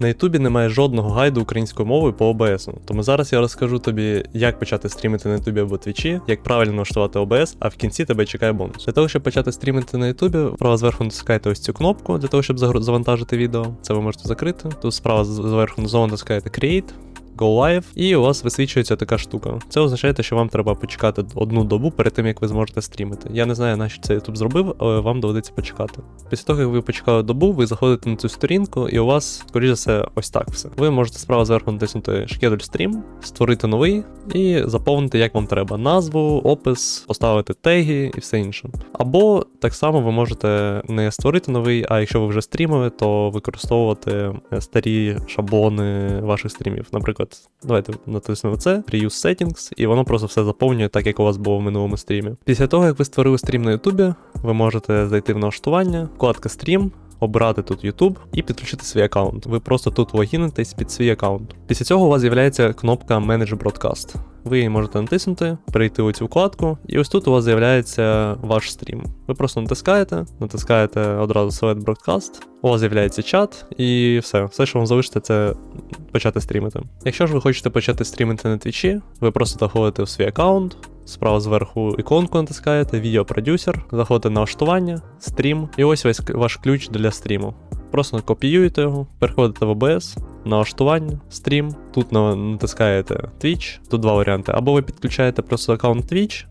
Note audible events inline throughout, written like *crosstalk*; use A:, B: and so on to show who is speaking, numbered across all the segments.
A: На Ютубі немає жодного гайду українською мовою по ОБС. Тому зараз я розкажу тобі, як почати стрімити на Ютубі або Твічі, як правильно налаштувати ОБС, а в кінці тебе чекає бонус. Для того, щоб почати стрімити на Ютубі, справа зверху натискаєте ось цю кнопку для того, щоб завантажити відео. Це ви можете закрити. Тут справа зверху знову натискаєте Create. Go Live, і у вас висвічується така штука. Це означає, що вам треба почекати одну добу перед тим, як ви зможете стрімити. Я не знаю, на що це YouTube зробив, але вам доведеться почекати. Після того, як ви почекали добу, ви заходите на цю сторінку, і у вас, скоріше за все, ось так все. Ви можете справа зверху натиснути Schedule Stream, створити новий і заповнити, як вам треба: назву, опис, поставити теги і все інше. Або так само ви можете не створити новий, а якщо ви вже стрімили, то використовувати е, старі шаблони ваших стрімів. Наприклад, давайте натиснемо це, Reuse Settings, і воно просто все заповнює так, як у вас було в минулому стрімі. Після того, як ви створили стрім на Ютубі, ви можете зайти в налаштування, вкладка стрім. Обрати тут YouTube і підключити свій аккаунт. Ви просто тут логінитесь під свій аккаунт. Після цього у вас з'являється кнопка Manage Broadcast. Ви її можете натиснути, перейти у цю вкладку, і ось тут у вас з'являється ваш стрім. Ви просто натискаєте, натискаєте одразу Select Broadcast, у вас з'являється чат, і все. Все, що вам залишиться, це почати стрімити. Якщо ж ви хочете почати стрімити на твічі, ви просто заходите в свій аккаунт. Справа зверху іконку натискаєте, відеопродюсер, заходите на налаштування, стрім, і ось весь ваш ключ для стріму. Просто копіюєте його, переходите в OBS, налаштування, стрім. Тут на- натискаєте Twitch. Тут два варіанти. Або ви підключаєте просто аккаунт Twitch,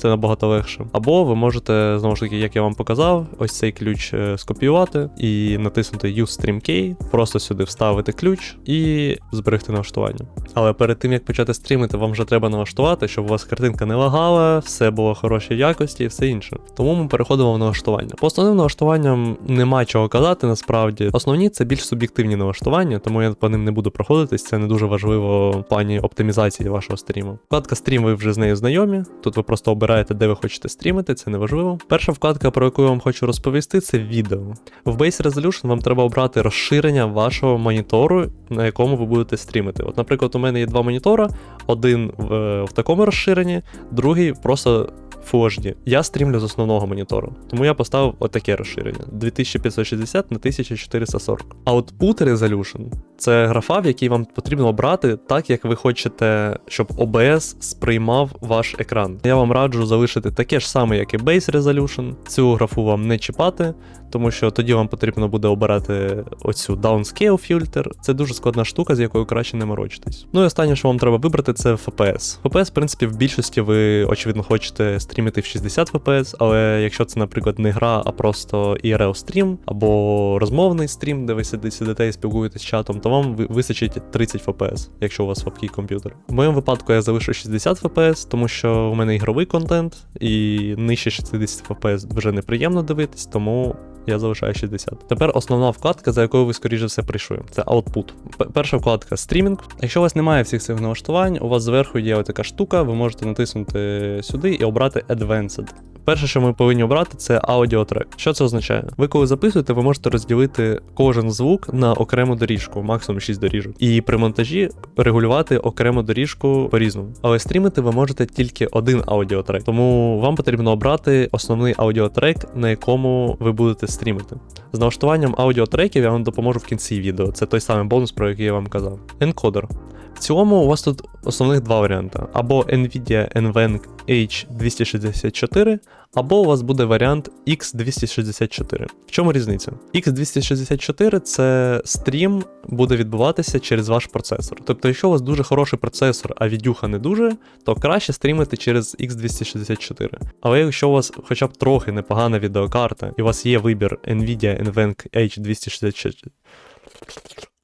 A: це набагато легше. Або ви можете, знову ж таки, як я вам показав, ось цей ключ е, скопіювати і натиснути Use Stream Key, просто сюди вставити ключ і зберегти налаштування. Але перед тим як почати стрімити, вам вже треба налаштувати, щоб у вас картинка не лагала, все було хорошої якості і все інше. Тому ми переходимо в налаштування. По основним налаштуванням нема чого казати насправді. Основні це більш суб'єктивні налаштування, тому я по ним не буду проходитись. Це не дуже важливо в плані оптимізації вашого стріму. Вкладка стрім, ви вже з нею знайомі. Тут ви просто обираєте, де ви хочете стрімити, це не важливо. Перша вкладка, про яку я вам хочу розповісти, це відео. В Base Resolution вам треба обрати розширення вашого монітору, на якому ви будете стрімити. От, наприклад, у мене є два монітора, один в, в такому розширенні, другий просто Full HD. Я стрімлю з основного монітору, тому я поставив отаке розширення: 2560 на 1440. Output Resolution це графа, в якій вам потрібно обрати так, як ви хочете, щоб OBS сприймав ваш екран. Я вам раджу залишити таке ж саме, як і Base Resolution. Цю графу вам не чіпати, тому що тоді вам потрібно буде обирати оцю Downscale Filter. Це дуже складна штука, з якою краще не морочитись. Ну і останнє, що вам треба вибрати, це FPS. FPS, в принципі, в більшості ви, очевидно, хочете стрімити в 60 FPS, але якщо це, наприклад, не гра, а просто IRL стрім або розмовний стрім, де ви сиди- сидите і спілкуєтесь з чатом, то вам ви- вистачить 30 FPS, якщо у вас слабкий комп'ютер. В моєму випадку я залишу 60 FPS, тому що у мене ігровий контент, і нижче 60 FPS вже неприємно дивитись, тому я залишаю 60. Тепер основна вкладка, за якою ви скоріше все прийшли. Це Output. Перша вкладка стрімінг. Якщо у вас немає всіх цих налаштувань, у вас зверху є така штука, ви можете натиснути сюди і обрати Advanced. Перше, що ми повинні обрати, це аудіотрек. Що це означає? Ви коли записуєте, ви можете розділити кожен звук на окрему доріжку, максимум 6 доріжок. І при монтажі регулювати окрему доріжку по-різному. Але стрімити ви можете тільки один аудіотрек. Тому вам потрібно обрати основний аудіотрек, на якому ви будете стрімити. З налаштуванням аудіотреків я вам допоможу в кінці відео. Це той самий бонус, про який я вам казав. Енкодер. Цілому у вас тут основних два варіанти: або Nvidia NVENC H264, або у вас буде варіант X264. В чому різниця? X264 це стрім буде відбуватися через ваш процесор. Тобто, якщо у вас дуже хороший процесор, а відюха не дуже, то краще стрімити через X264. Але якщо у вас хоча б трохи непогана відеокарта, і у вас є вибір Nvidia NVENC H264.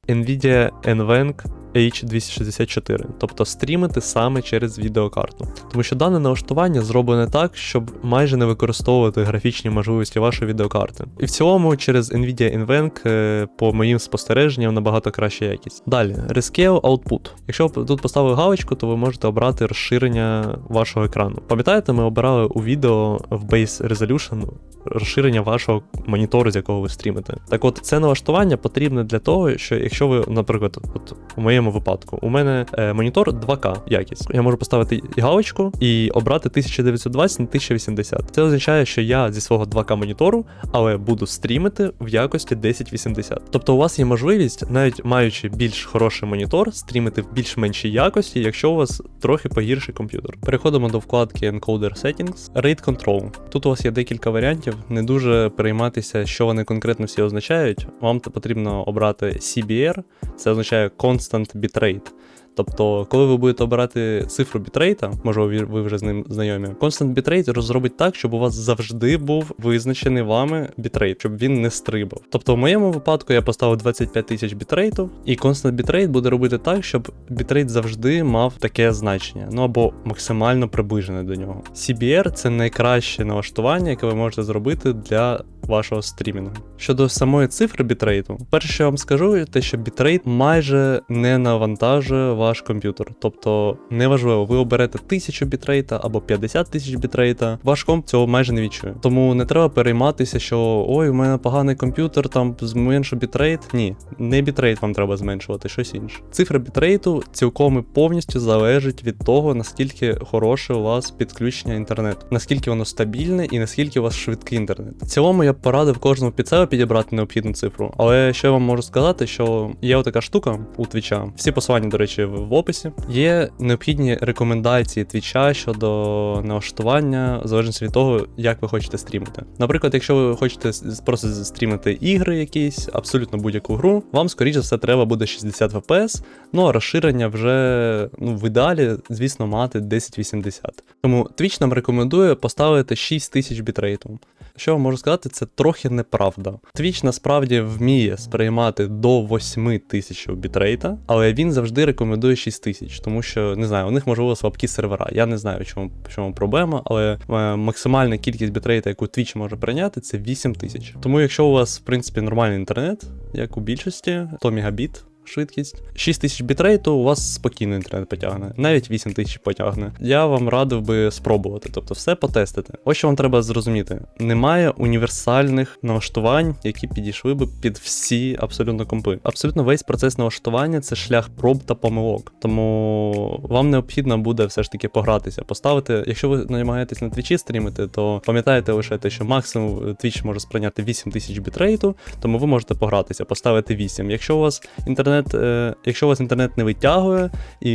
A: Nvidia NVENC H264, тобто стрімити саме через відеокарту. Тому що дане налаштування зроблене так, щоб майже не використовувати графічні можливості вашої відеокарти. І в цілому через Nvidia NVENC, е, по моїм спостереженням, набагато краща якість. Далі, Rescale Output. Якщо ви тут поставили галочку, то ви можете обрати розширення вашого екрану. Пам'ятаєте, ми обирали у відео в Base Resolution розширення вашого монітору, з якого ви стрімите. Так от, це налаштування потрібне для того, що якщо ви, наприклад, от у моєму моєму випадку, у мене е, монітор 2К якість. Я можу поставити галочку і обрати 1920 на 1080. Це означає, що я зі свого 2К монітору, але буду стрімити в якості 1080. Тобто у вас є можливість, навіть маючи більш хороший монітор, стрімити в більш меншій якості, якщо у вас трохи погірший комп'ютер. Переходимо до вкладки Encoder Settings. Rate Control. Тут у вас є декілька варіантів. Не дуже перейматися, що вони конкретно всі означають. Вам потрібно обрати CBR, це означає Constant Bitrate. Тобто, коли ви будете обирати цифру бітрейта, може ви вже з ним знайомі, Constant Bitrate розробить так, щоб у вас завжди був визначений вами бітрейт, щоб він не стрибав. Тобто, в моєму випадку я поставив 25 тисяч бітрейту, і Constant Bitrate буде робити так, щоб бітрейт завжди мав таке значення, ну або максимально приближене до нього. CBR це найкраще налаштування, яке ви можете зробити для вашого стрімінгу. Щодо самої цифри бітрейту, перше, що я вам скажу, те, що бітрейт майже не навантажує ваш комп'ютер. Тобто, неважливо, ви оберете 1000 бітрейта або 50 тисяч бітрейта, ваш комп цього майже не відчує. Тому не треба перейматися, що ой, у мене поганий комп'ютер, там зменшу бітрейт. Ні, не бітрейт вам треба зменшувати, щось інше. Цифра бітрейту цілком і повністю залежить від того, наскільки хороше у вас підключення інтернету, наскільки воно стабільне і наскільки у вас швидкий інтернет. В цілому я б порадив кожному під себе підібрати необхідну цифру. Але що я вам можу сказати, що є така штука у твіча. Всі посилання, до речі, в в описі. Є необхідні рекомендації твіча щодо налаштування, в залежності від того, як ви хочете стрімити. Наприклад, якщо ви хочете просто стрімити ігри якісь, абсолютно будь-яку гру, вам скоріше за все треба буде 60 FPS, ну а розширення вже ну, в ідеалі, звісно, мати 1080. Тому Twitch нам рекомендує поставити 6000 бітрейту. Що я можу сказати, це трохи неправда. Twitch насправді вміє сприймати до 8000 бітрейта, але він завжди рекомендує 6000, тому що не знаю, у них можливо слабкі сервера. Я не знаю, чому, чому проблема, але е, максимальна кількість бітрейта, яку Twitch може прийняти, це 8000. Тому якщо у вас, в принципі, нормальний інтернет, як у більшості, 100 мегабіт. Швидкість 6000 бітрейту у вас спокійно інтернет потягне, навіть 8000 потягне. Я вам радив би спробувати, тобто все потестити. Ось що вам треба зрозуміти: немає універсальних налаштувань, які підійшли би під всі абсолютно компи. Абсолютно весь процес налаштування це шлях проб та помилок. Тому вам необхідно буде все ж таки погратися, поставити. Якщо ви намагаєтесь на твічі стрімити, то пам'ятайте лише те, що максимум Twitch може сприйняти 8000 бітрейту, тому ви можете погратися, поставити 8. Якщо у вас інтернет, е, якщо у вас інтернет не витягує, і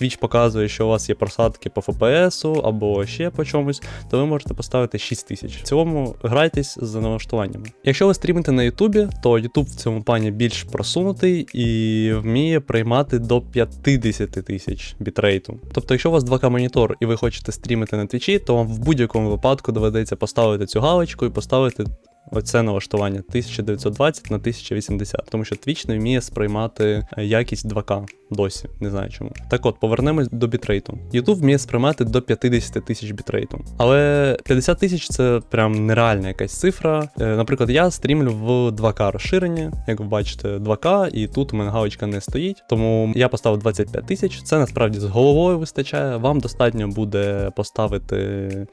A: Twitch показує, що у вас є просадки по FPS або ще по чомусь, то ви можете поставити 6000. В цілому грайтесь за налаштуваннями. Якщо ви стрімите на Ютубі, то YouTube в цьому плані більш просунутий і вміє приймати до 50 тисяч бітрейту. Тобто, якщо у вас 2К монітор і ви хочете стрімити на твічі, то вам в будь-якому випадку доведеться поставити цю галочку і поставити Оце налаштування 1920 на 1080, тому що Twitch не вміє сприймати е, якість 2К досі, не знаю чому. Так от, повернемось до бітрейту. YouTube вміє сприймати до 50 тисяч бітрейту. Але 50 тисяч це прям нереальна якась цифра. Е, Наприклад, я стрімлю в 2К розширення, як ви бачите, 2К, і тут у мене галочка не стоїть. Тому я поставив 25 тисяч. Це насправді з головою вистачає. Вам достатньо буде поставити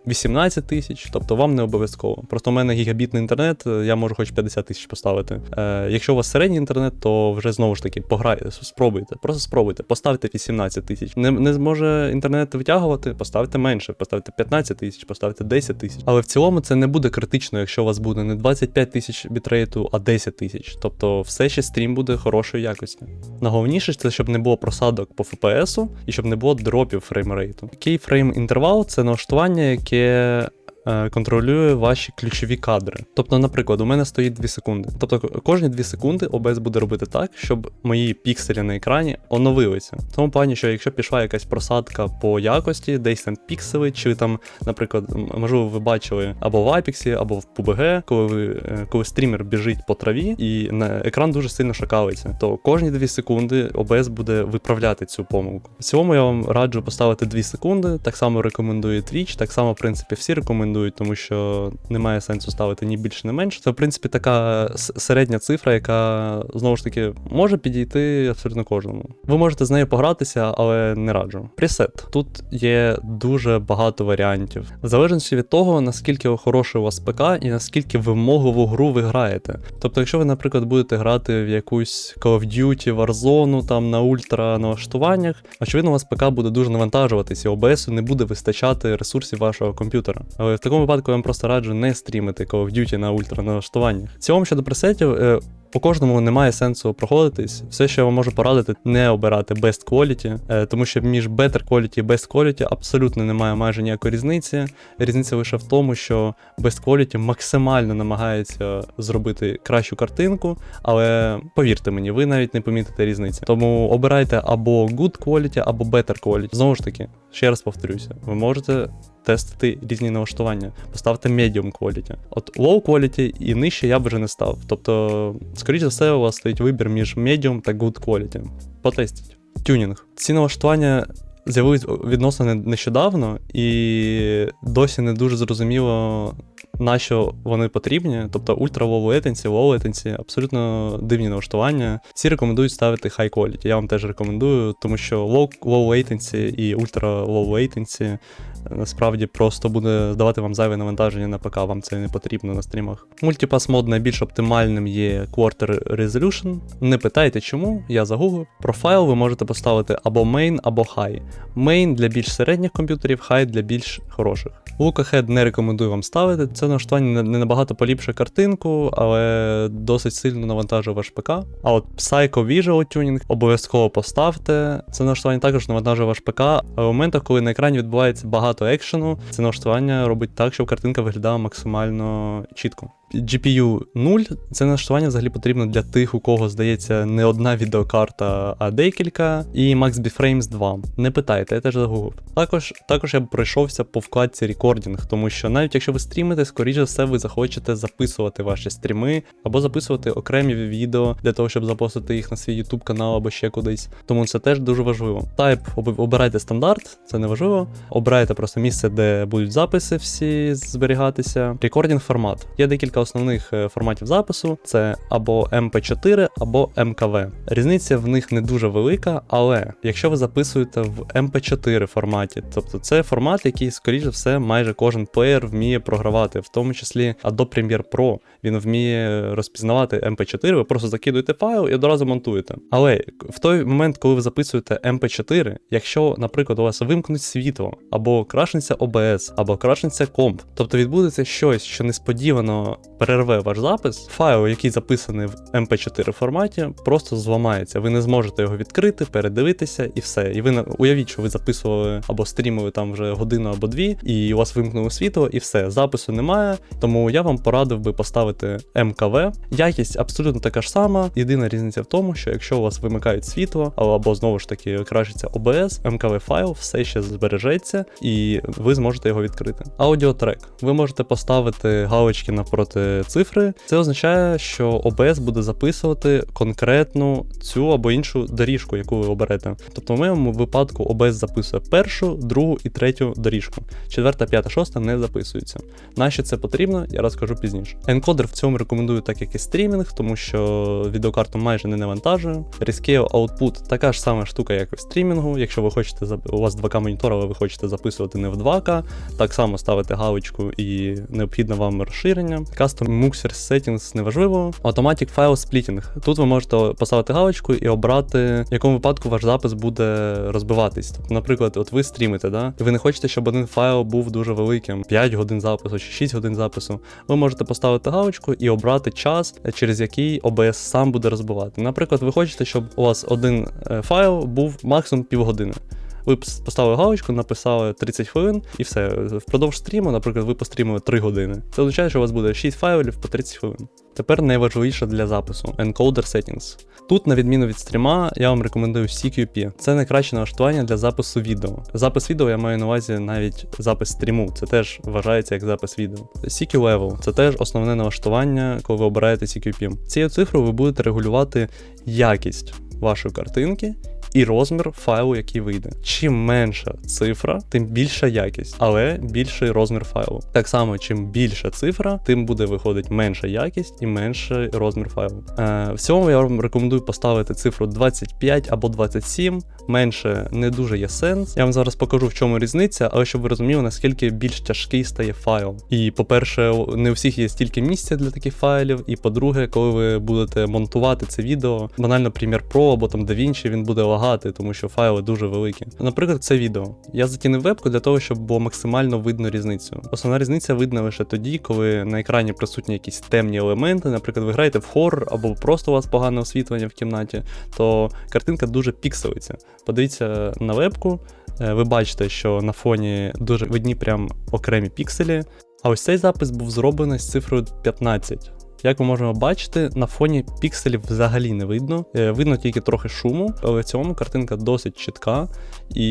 A: 18 тисяч, тобто вам не обов'язково. Просто у мене гігабітний інтернет, е, я можу хоч 50 тисяч поставити. Е, якщо у вас середній інтернет, то вже знову ж таки пограйте, спробуйте. Просто спробуйте, поставте 18 тисяч. Не, не зможе інтернет витягувати, поставте менше, поставте 15 тисяч, поставте 10 тисяч. Але в цілому це не буде критично, якщо у вас буде не 25 тисяч бітрейту, а 10 тисяч. Тобто все ще стрім буде хорошої якості. Найголовніше це щоб не було просадок по FPS і щоб не було дропів фреймрейту. Кейфрейм інтервал це налаштування, яке контролює ваші ключові кадри. Тобто, наприклад, у мене стоїть 2 секунди. Тобто кожні 2 секунди OBS буде робити так, щоб мої пікселі на екрані оновилися. В тому плані, що якщо пішла якась просадка по якості, десь там піксели, чи там, наприклад, можливо, ви бачили або в Apex, або в PUBG, коли ви е, коли стрімер біжить по траві, і на екран дуже сильно шакалиться, то кожні 2 секунди OBS буде виправляти цю помилку. В цілому я вам раджу поставити 2 секунди, так само рекомендує Twitch, так само, в принципі, всі рекомендують рекомендують, тому що немає сенсу ставити ні більше, ні менше. Це, в принципі, така середня цифра, яка знову ж таки може підійти абсолютно кожному. Ви можете з нею погратися, але не раджу. Пресет. Тут є дуже багато варіантів. В залежності від того, наскільки хороший у вас ПК і наскільки вимогливу гру ви граєте. Тобто, якщо ви, наприклад, будете грати в якусь Call of Duty, Warzone, там на ультра налаштуваннях, очевидно, у вас ПК буде дуже навантажуватися, і OBS не буде вистачати ресурсів вашого комп'ютера. Але в такому випадку я вам просто раджу не стрімити Call of Duty на ультра налаштуваннях. В цілому щодо пресетів. По кожному немає сенсу проходитись. Все, що я вам можу порадити, не обирати best quality, е, тому що між better quality і best quality абсолютно немає майже ніякої різниці. Різниця лише в тому, що best quality максимально намагається зробити кращу картинку, але повірте мені, ви навіть не помітите різниці. Тому обирайте або good quality, або better quality. Знову ж таки, ще раз повторюся, ви можете тестити різні налаштування. Поставте medium quality. От low quality і нижче я б вже не став. Тобто, скоріш за все, у вас стоїть вибір між medium та good quality. Потестіть. Тюнінг. Ці налаштування з'явились відносно нещодавно, і досі не дуже зрозуміло, на що вони потрібні. Тобто ультра low latency, low latency, абсолютно дивні налаштування. Всі рекомендують ставити high quality. Я вам теж рекомендую, тому що low, low latency і ultra low latency насправді просто буде здавати вам зайве навантаження на ПК, вам це не потрібно на стрімах. Multipass мод найбільш оптимальним є Quarter Resolution. Не питайте чому, я загуглив. Профайл ви можете поставити або main, або high. Main для більш середніх комп'ютерів, high для більш хороших. Ahead не рекомендую вам ставити. Це налаштування не, набагато поліпшує картинку, але досить сильно навантажує ваш ПК. А от Psycho Visual Tuning обов'язково поставте. Це налаштування також навантажує ваш ПК. А в моментах, коли на екрані відбувається багато екшену, це налаштування робить так, щоб картинка виглядала максимально чітко. GPU 0 це налаштування взагалі потрібно для тих, у кого здається не одна відеокарта, а декілька. І Max Bframes 2. Не питайте, я теж загуглив. Також, також я б пройшовся по вкладці рекордінг, тому що навіть якщо ви стрімите, скоріше все, ви захочете записувати ваші стріми або записувати окремі відео для того, щоб запостити їх на свій YouTube канал або ще кудись. Тому це теж дуже важливо. Тайп обирайте стандарт, це не важливо. Обирайте просто місце, де будуть записи всі зберігатися. Рекордінг формат. Є декілька основних е, форматів запису: це або MP4, або MKV. Різниця в них не дуже велика, але якщо ви записуєте в MP4 форматі, тобто це формат, який, скоріш за все, майже кожен плеєр вміє програвати, в тому числі Adobe Premiere Pro. Він вміє розпізнавати MP4, ви просто закидуєте файл і одразу монтуєте. Але в той момент, коли ви записуєте MP4, якщо, наприклад, у вас вимкнуть світло, або крашнеться OBS, або крашнеться комп, тобто відбудеться щось, що несподівано перерве ваш запис, файл, який записаний в MP4 форматі, просто зламається. Ви не зможете його відкрити, передивитися і все. І ви уявіть, що ви записували або стрімили там вже годину або дві, і у вас вимкнуло світло, і все. Запису немає. Тому я вам порадив би поставити МКВ. Якість абсолютно така ж сама. Єдина різниця в тому, що якщо у вас вимикають світло, або, знову ж таки крашиться OBS, МКВ файл все ще збережеться, і ви зможете його відкрити. Аудіотрек. Ви можете поставити галочки навпроти цифри. Це означає, що OBS буде записувати конкретну цю або іншу доріжку, яку ви оберете. Тобто, в моєму випадку OBS записує першу, другу і третю доріжку. Четверта, п'ята, шоста не записуються. Нащо це потрібно, я розкажу пізніше. Енкодер в цьому рекомендую так як і стрімінг, тому що відеокарту майже не навантажує. Rescale Output така ж сама штука, як і в стрімінгу. Якщо ви хочете у вас 2К монітор, але ви хочете записувати не в 2К, так само ставите галочку і необхідне вам розширення. Custom Muxer Settings неважливо. Automatic File Splitting. Тут ви можете поставити галочку і обрати, в якому випадку ваш запис буде розбиватись. Тобто, наприклад, от ви стрімите, да? і ви не хочете, щоб один файл був дуже великим, 5 годин запису чи 6 годин запису. Ви можете поставити галочку і обрати час, через який OBS сам буде розбивати. Наприклад, ви хочете, щоб у вас один е, файл був максимум півгодини. Ви поставили галочку, написали 30 хвилин і все. Впродовж стріму, наприклад, ви пострімили 3 години. Це означає, що у вас буде 6 файлів по 30 хвилин. Тепер найважливіше для запису Encoder Settings. Тут, на відміну від стріма, я вам рекомендую CQP. Це найкраще налаштування для запису відео. Запис відео я маю на увазі навіть запис стріму. Це теж вважається як запис відео. CQ Level це теж основне налаштування, коли ви обираєте CQP. Цією цифрою ви будете регулювати якість вашої картинки. І розмір файлу, який вийде. Чим менша цифра, тим більша якість, але більший розмір файлу. Так само, чим більша цифра, тим буде виходить менша якість і менший розмір файлу. Е, в цьому я вам рекомендую поставити цифру 25 або 27. Менше не дуже є сенс. Я вам зараз покажу, в чому різниця, але щоб ви розуміли, наскільки більш тяжкий стає файл. І по-перше, не у всіх є стільки місця для таких файлів. І по-друге, коли ви будете монтувати це відео, банально Premiere Pro або там DaVinci, він буде лагати, тому що файли дуже великі. Наприклад, це відео. Я затінив вебку для того, щоб було максимально видно різницю. Основна різниця видна лише тоді, коли на екрані присутні якісь темні елементи. Наприклад, ви граєте в хоррор або просто у вас погане освітлення в кімнаті, то картинка дуже пікселиться. Подивіться на вебку, е, ви бачите, що на фоні дуже видні прям окремі пікселі. А ось цей запис був зроблений з цифрою 15. Як ми можемо бачити, на фоні пікселів взагалі не видно. Е, Видно тільки трохи шуму, але в цілому картинка досить чітка і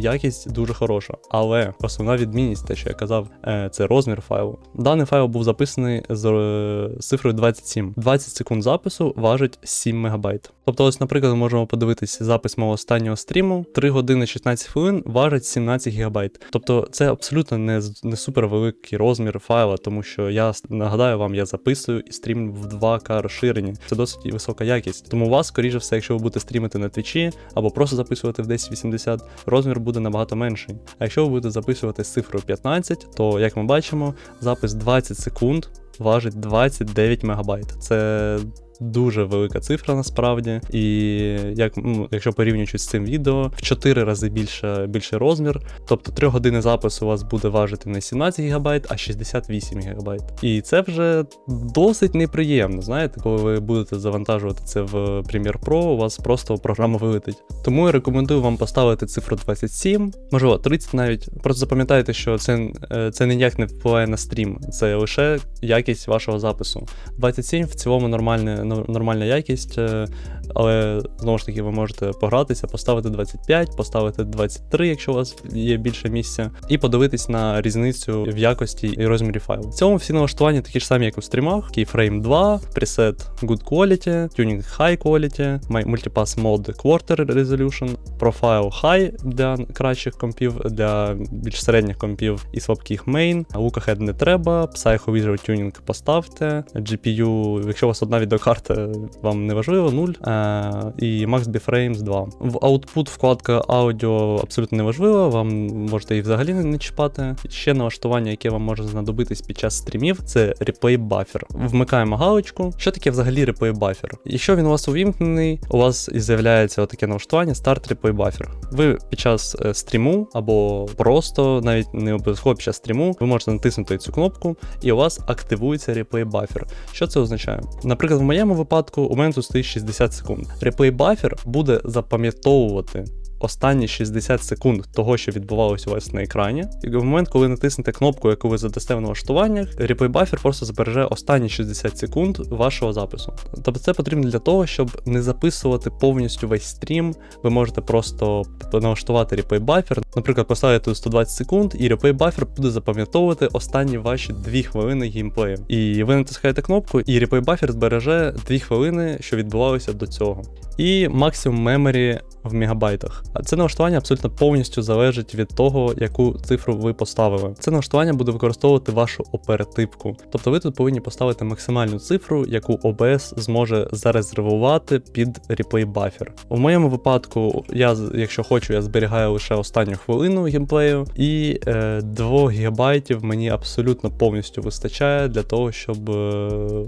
A: якість дуже хороша. Але основна відмінність, те, що я казав, е, це розмір файлу. Даний файл був записаний з е, цифрою 27. 20 секунд запису важить 7 МБ. Тобто, ось, наприклад, ми можемо подивитися запис мого останнього стріму. 3 години 16 хвилин важить 17 ГБ. Тобто, це абсолютно не, не супер великий розмір файла, тому що я нагадаю вам, я записую стрім в 2К розширенні. Це досить висока якість. Тому у вас, скоріше все, якщо ви будете стрімити на твічі або просто записувати в 1080, розмір буде набагато менший. А якщо ви будете записувати з цифрою 15, то як ми бачимо, запис 20 секунд важить 29 МБ. Це дуже велика цифра насправді. І як, ну, якщо порівнюючи з цим відео, в 4 рази більше, більший розмір. Тобто 3 години запису у вас буде важити не 17 ГБ, а 68 ГБ. І це вже досить неприємно, знаєте, коли ви будете завантажувати це в Premiere Pro, у вас просто програма вилетить. Тому я рекомендую вам поставити цифру 27, можливо, 30 навіть. Просто запам'ятайте, що це, е, це ніяк не впливає на стрім, це лише якість вашого запису. 27 в цілому нормальне, ну, нормальна якість, е, але знову ж таки ви можете погратися, поставити 25, поставити 23, якщо у вас є більше місця, і подивитись на різницю в якості і розмірі файлу. В цьому всі налаштування такі ж самі, як у стрімах: Keyframe 2, preset Good Quality, Tuning High Quality, Multipass Mode Quarter Resolution, Profile High для кращих компів, для більш середніх компів і слабких main, Lookahead не треба, Psycho Visual Tuning поставте, GPU, якщо у вас одна відеокарта, вам не важливо, 0, е, і Max Bframes 2. В Output вкладка аудіо абсолютно не важлива, вам можете її взагалі не, чіпати. Ще налаштування, яке вам може знадобитись під час стрімів, це replay buffer. Вмикаємо галочку. Що таке взагалі replay buffer? Якщо він у вас увімкнений, у вас і з'являється таке налаштування Start Replay Buffer. Ви під час е, стріму або просто навіть не обов'язково під час стріму, ви можете натиснути цю кнопку, і у вас активується replay бафер. Що це означає? Наприклад, в моєму випадку у мене тут стоїть 60 секунд. Реплей бафер буде запам'ятовувати. Останні 60 секунд того, що відбувалося у вас на екрані, і в момент, коли натиснете кнопку, яку ви задасте в налаштуваннях, replay buffer просто збереже останні 60 секунд вашого запису. Тобто це потрібно для того, щоб не записувати повністю весь стрім. Ви можете просто налаштувати replay buffer, наприклад, поставити тут 120 секунд, і replay buffer буде запам'ятовувати останні ваші 2 хвилини геймплею. І ви натискаєте кнопку, і replay buffer збереже 2 хвилини, що відбувалося до цього. І максимум меморі в мегабайтах. А це налаштування абсолютно повністю залежить від того, яку цифру ви поставили. Це налаштування буде використовувати вашу оперативку. Тобто ви тут повинні поставити максимальну цифру, яку OBS зможе зарезервувати під replay buffer. У моєму випадку, я, якщо хочу, я зберігаю лише останню хвилину геймплею, і е, 2 ГБ мені абсолютно повністю вистачає для того, щоб е,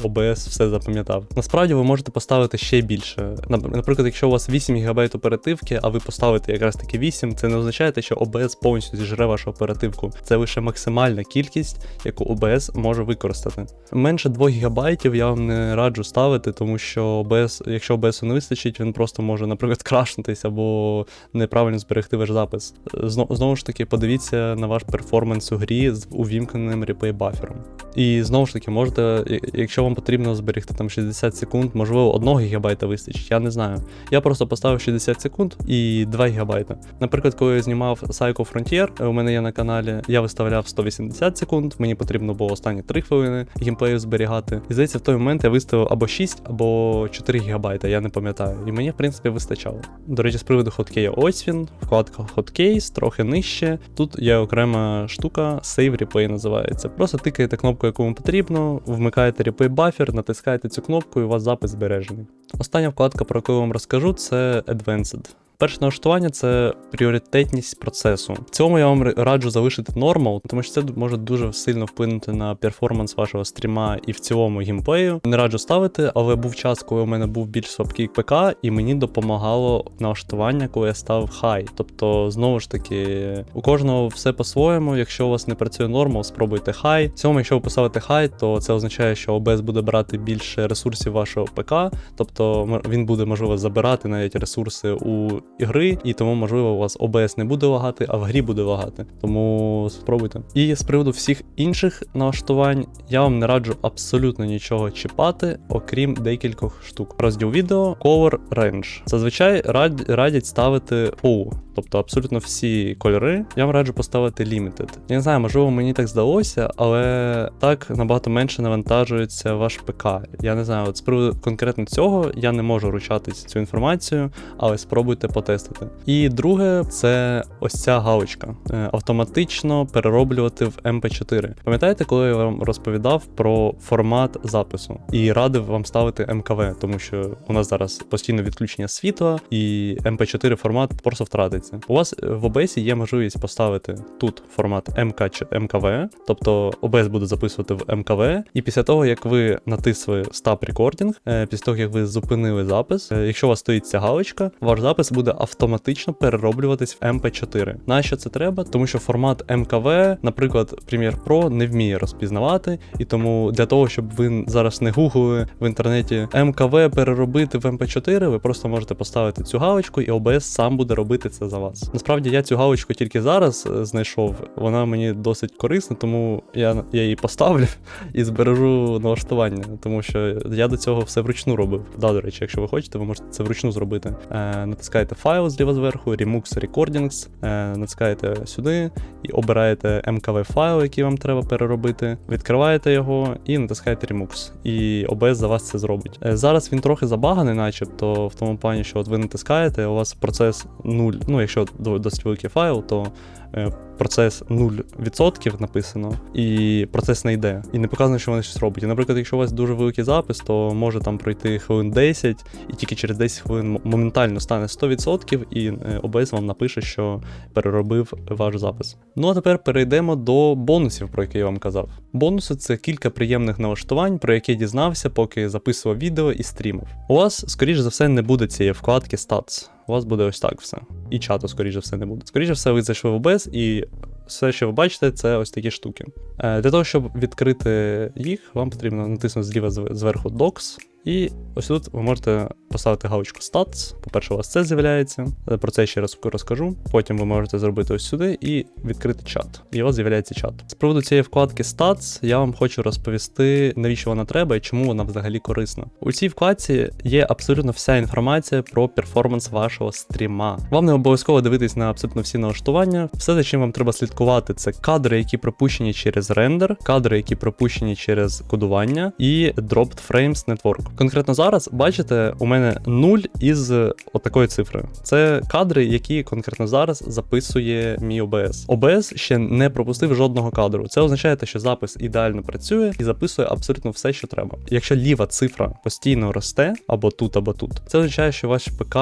A: OBS все запам'ятав. Насправді ви можете поставити ще більше. Нап- Наприклад, якщо у вас 8 ГБ оперативки, а ви поставите якраз таки 8, це не означає, що OBS повністю зіжре вашу оперативку. Це лише максимальна кількість, яку OBS може використати. Менше 2 ГБ я вам не раджу ставити, тому що OBS, якщо OBS не вистачить, він просто може, наприклад, *laughs* крашнутись або неправильно зберегти ваш запис. Зно- знову ж таки, подивіться на ваш перформанс у грі з увімкненим реплей бафером. І знову ж таки, можете, якщо вам потрібно зберегти там 60 секунд, можливо, 1 ГБ вистачить, я не знаю. Знаю. Я просто поставив 60 секунд і 2 ГБ. Наприклад, коли я знімав Psycho Frontier, у мене є на каналі, я виставляв 180 секунд, мені потрібно було останні 3 хвилини геймплею зберігати. І здається, в той момент я виставив або 6, або 4 ГБ, я не пам'ятаю. І мені, в принципі, вистачало. До речі, з приводу хоткея, ось він, вкладка Hotkeys, трохи нижче. Тут є окрема штука, Save Replay називається. Просто тикаєте кнопку, яку вам потрібно, вмикаєте replay buffer, натискаєте цю кнопку, і у вас запис збережений. Остання вкладка, про яку я вам розкажу, це Advanced. Перше налаштування це пріоритетність процесу. В цьому я вам раджу залишити Normal, тому що це може дуже сильно вплинути на перформанс вашого стріма і в цілому геймплею. Не раджу ставити, але був час, коли у мене був більш слабкий ПК, і мені допомагало налаштування, коли я ставив хай. Тобто, знову ж таки, у кожного все по-своєму. Якщо у вас не працює Normal, спробуйте хай. В цьому, якщо ви поставите хай, то це означає, що OBS буде брати більше ресурсів вашого ПК, тобто він буде можливо забирати навіть ресурси у ігри, і тому, можливо, у вас OBS не буде лагати, а в грі буде лагати. Тому спробуйте. І з приводу всіх інших налаштувань, я вам не раджу абсолютно нічого чіпати, окрім декількох штук. Розділ відео Color Range. Зазвичай рад- радять ставити POU, тобто абсолютно всі кольори. Я вам раджу поставити Limited. Я не знаю, можливо, мені так здалося, але так набагато менше навантажується ваш ПК. Я не знаю, от з приводу конкретно цього я не можу ручатись цю інформацію, але спробуйте потестити. І друге, це ось ця галочка. Е, Автоматично перероблювати в MP4. Пам'ятаєте, коли я вам розповідав про формат запису і радив вам ставити МКВ, тому що у нас зараз постійно відключення світла, і MP4 формат просто втратиться. У вас е, в OBS є можливість поставити тут формат МК чи МКВ, тобто OBS буде записувати в МКВ, і після того, як ви натисли Stop Recording, е, після того, як ви зупинили запис, е, якщо у вас стоїть ця галочка, ваш запис буде автоматично перероблюватись в MP4. Нащо це треба? Тому що формат МКВ, наприклад, Premiere Pro не вміє розпізнавати, і тому для того, щоб ви зараз не гуглили в інтернеті МКВ переробити в MP4, ви просто можете поставити цю галочку, і OBS сам буде робити це за вас. Насправді я цю галочку тільки зараз е, знайшов. Вона мені досить корисна, тому я, я її поставлю *laughs* і збережу налаштування, тому що я до цього все вручну робив. Да, до речі, якщо ви хочете, ви можете це вручну зробити. Е, натискаєте файл зліва зверху, Remux Recordings, е, натискаєте сюди і обираєте MKV файл, який вам треба переробити, відкриваєте його і натискаєте Remux. І OBS за вас це зробить. Е, зараз він трохи забаганий, начебто, в тому плані, що от ви натискаєте, у вас процес 0, ну якщо досить великий файл, то е, процес 0% написано, і процес не йде. І не показано, що вони щось роблять. І, наприклад, якщо у вас дуже великий запис, то може там пройти хвилин 10, і тільки через 10 хвилин моментально стане 100%, і е, OBS вам напише, що переробив ваш запис. Ну а тепер перейдемо до бонусів, про які я вам казав. Бонуси це кілька приємних налаштувань, про які дізнався, поки записував відео і стрімив. У вас, скоріш за все, не буде цієї вкладки Stats. У вас буде ось так все. І чату, скоріше все, не буде. Скоріше все, ви зайшли в OBS і все, що ви бачите, це ось такі штуки. Е, Для того, щоб відкрити їх, вам потрібно натиснути зліва зв- зверху Docs. І ось тут ви можете поставити галочку Stats. По-перше, у вас це з'являється. Про це ще раз розкажу. Потім ви можете зробити ось сюди і відкрити чат. І у вас з'являється чат. З приводу цієї вкладки Stats я вам хочу розповісти, навіщо вона треба і чому вона взагалі корисна. У цій вкладці є абсолютно вся інформація про перформанс вашого стріма. Вам не обов'язково дивитись на абсолютно всі налаштування. Все, за чим вам треба слідкувати, це кадри, які пропущені через рендер, кадри, які пропущені через кодування, і Dropped Frames Network. Конкретно зараз, бачите, у мене 0 із отакої цифри. Це кадри, які конкретно зараз записує мій OBS. OBS ще не пропустив жодного кадру. Це означає, що запис ідеально працює і записує абсолютно все, що треба. Якщо ліва цифра постійно росте або тут, або тут, це означає, що ваш ПК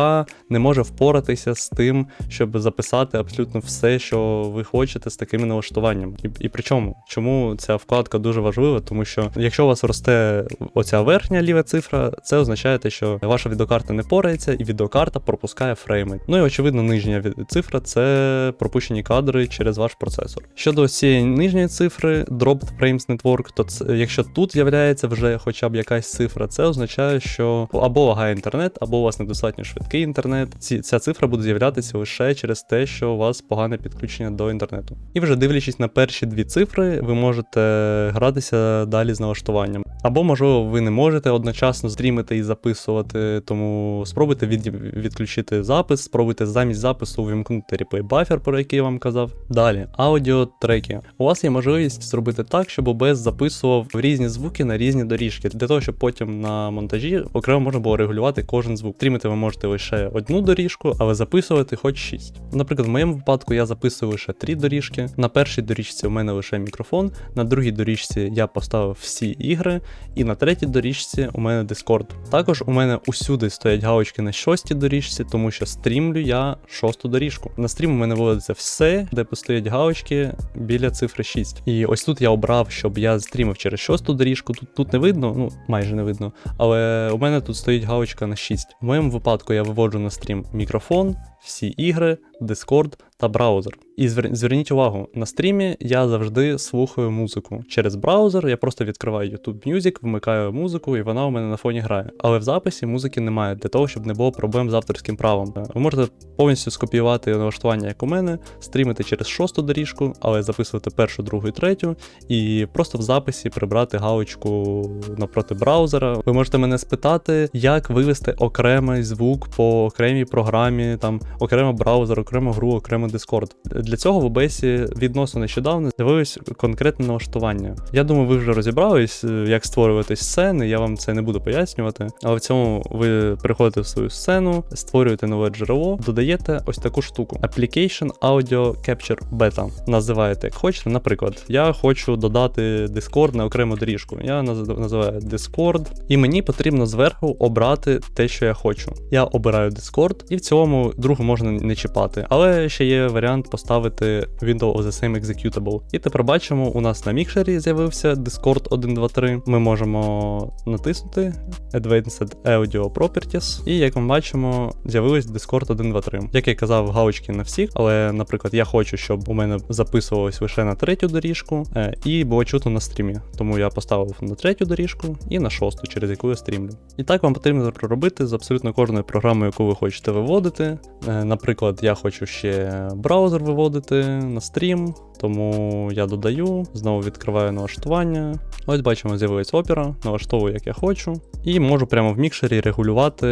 A: не може впоратися з тим, щоб записати абсолютно все, що ви хочете з такими налаштуваннями. І, і при чому? Чому ця вкладка дуже важлива? Тому що якщо у вас росте оця верхня ліва цифра, це означає, те, що ваша відеокарта не порається, і відеокарта пропускає фрейми. Ну і очевидно, нижня цифра це пропущені кадри через ваш процесор. Щодо цієї нижньої цифри, Dropped Frames Network, то це, якщо тут з'являється вже хоча б якась цифра, це означає, що або лагає інтернет, або у вас недостатньо швидкий інтернет. Ці, ця цифра буде з'являтися лише через те, що у вас погане підключення до інтернету. І вже дивлячись на перші дві цифри, ви можете гратися далі з налаштуванням. Або, можливо, ви не можете одночасно одночасно стрімити і записувати, тому спробуйте від, відключити запис, спробуйте замість запису увімкнути реплей бафер, про який я вам казав. Далі, аудіотреки. У вас є можливість зробити так, щоб OBS записував різні звуки на різні доріжки, для того, щоб потім на монтажі окремо можна було регулювати кожен звук. Стрімити ви можете лише одну доріжку, але записувати хоч шість. Наприклад, в моєму випадку я записую лише три доріжки. На першій доріжці у мене лише мікрофон, на другій доріжці я поставив всі ігри, і на третій доріжці у мене Discord. Також у мене усюди стоять галочки на шостій доріжці, тому що стрімлю я шосту доріжку. На стрім у мене виводиться все, де постоять галочки біля цифри 6. І ось тут я обрав, щоб я стрімив через шосту доріжку. Тут, тут не видно, ну майже не видно. Але у мене тут стоїть галочка на 6. В моєму випадку я виводжу на стрім мікрофон, всі ігри, Discord та браузер. І звер- зверніть увагу, на стрімі я завжди слухаю музику. Через браузер я просто відкриваю YouTube Music, вмикаю музику, і вона у мене на фоні грає. Але в записі музики немає для того, щоб не було проблем з авторським правом. Е, Ви можете повністю скопіювати налаштування, як у мене, стрімити через шосту доріжку, але записувати першу, другу і третю, і просто в записі прибрати галочку напроти браузера. Ви можете мене спитати, як вивести окремий звук по окремій програмі, там окремо браузер, окремо гру, окремо Discord. Для цього в OBS відносно нещодавно з'явилось конкретне налаштування. Я думаю, ви вже розібрались, е, як створювати сцени. Я вам це не буду пояснювати. Але в цьому ви приходите в свою сцену, створюєте нове джерело, додаєте ось таку штуку: Application Audio Capture Beta. Називаєте як хочете. Наприклад, я хочу додати Discord на окрему доріжку. Я наз- називаю Discord, і мені потрібно зверху обрати те, що я хочу. Я обираю Discord, і в цілому другу можна не чіпати. Але ще є варіант поставити Window of the Same Executable. І тепер бачимо, у нас на мікшері з'явився Discord 1.2.3. Ми можемо натиснути Advanced Audio Properties, і як ми бачимо, з'явилось Discord 1.2.3. Як я казав, галочки на всіх, але, наприклад, я хочу, щоб у мене записувалось лише на третю доріжку е, і було чутно на стрімі. Тому я поставив на третю доріжку і на шосту, через яку я стрімлю. І так вам потрібно проробити з абсолютно кожною програмою, яку ви хочете виводити. Е, Наприклад, я хочу ще браузер виводити на стрім, тому я додаю, знову відкриваю налаштування. Ось бачимо, з'явилась опера, налаштовую як я хочу. І можу прямо в мікшері регулювати,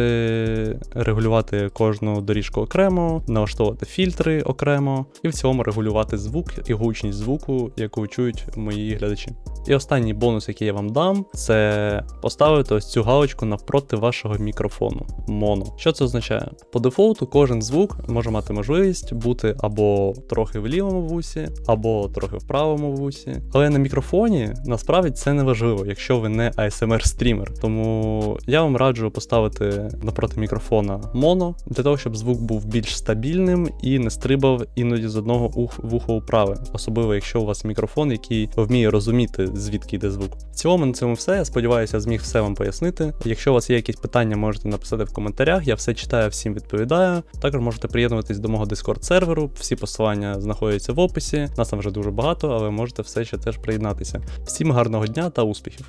A: регулювати кожну доріжку окремо, налаштовувати фільтри окремо, і в цілому регулювати звук і гучність звуку, яку чують мої глядачі. І останній бонус, який я вам дам, це поставити ось цю галочку навпроти вашого мікрофону моно. Що це означає? По дефолту кожен звук може мати можливість бути або трохи в лівому вусі, або трохи в правому вусі. Але на мікрофоні насправді це не важливо, якщо ви не ASMR стрімер. Тому я вам раджу поставити напроти мікрофона моно для того, щоб звук був більш стабільним і не стрибав іноді з одного ух вуха у праве, особливо якщо у вас мікрофон, який вміє розуміти, звідки йде звук. В цілому на цьому все. Я сподіваюся, зміг все вам пояснити. Якщо у вас є якісь питання, можете написати в коментарях. Я все читаю, всім відповідаю. Також можете приєднуватись до мого Discord серверу. Всі посилання знаходяться в описі. Нас там вже дуже багато, але можете все ще теж приєднатися. Всім гарного дня та успіхів!